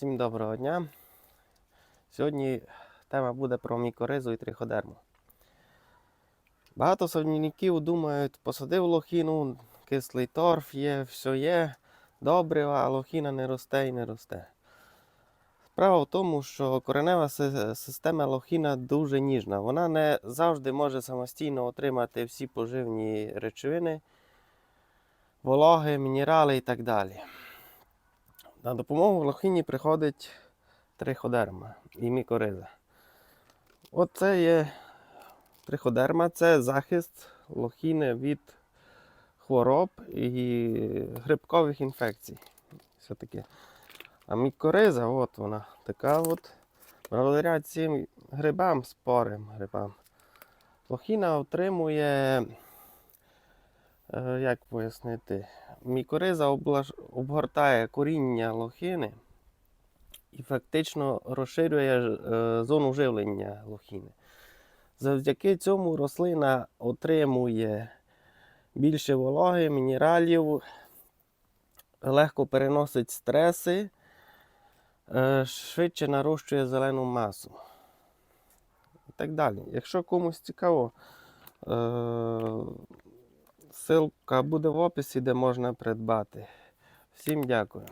Всім доброго дня. Сьогодні тема буде про мікоризу і триходерму. Багато садівників думають, посадив лохіну, кислий торф є, все є, добрива, а лохіна не росте і не росте. Справа в тому, що коренева система лохіна дуже ніжна. Вона не завжди може самостійно отримати всі поживні речовини, вологи, мінерали і так далі. На допомогу лохині приходить триходерма і мікориза. Оце є триходерма, це захист лохіни від хвороб і грибкових інфекцій. Все таке. А мікориза, от вона, така от, благодаря цим грибам, спорим грибам. Лохіна отримує, як пояснити, мікориза облаж... обгортає коріння лохини і фактично розширює е, зону живлення лохини. Завдяки цьому рослина отримує більше вологи, мінералів, легко переносить стреси, е, швидше нарощує зелену масу. І так далі. Якщо комусь цікаво, ссылка буде в описі, де можна придбати. Всім дякую.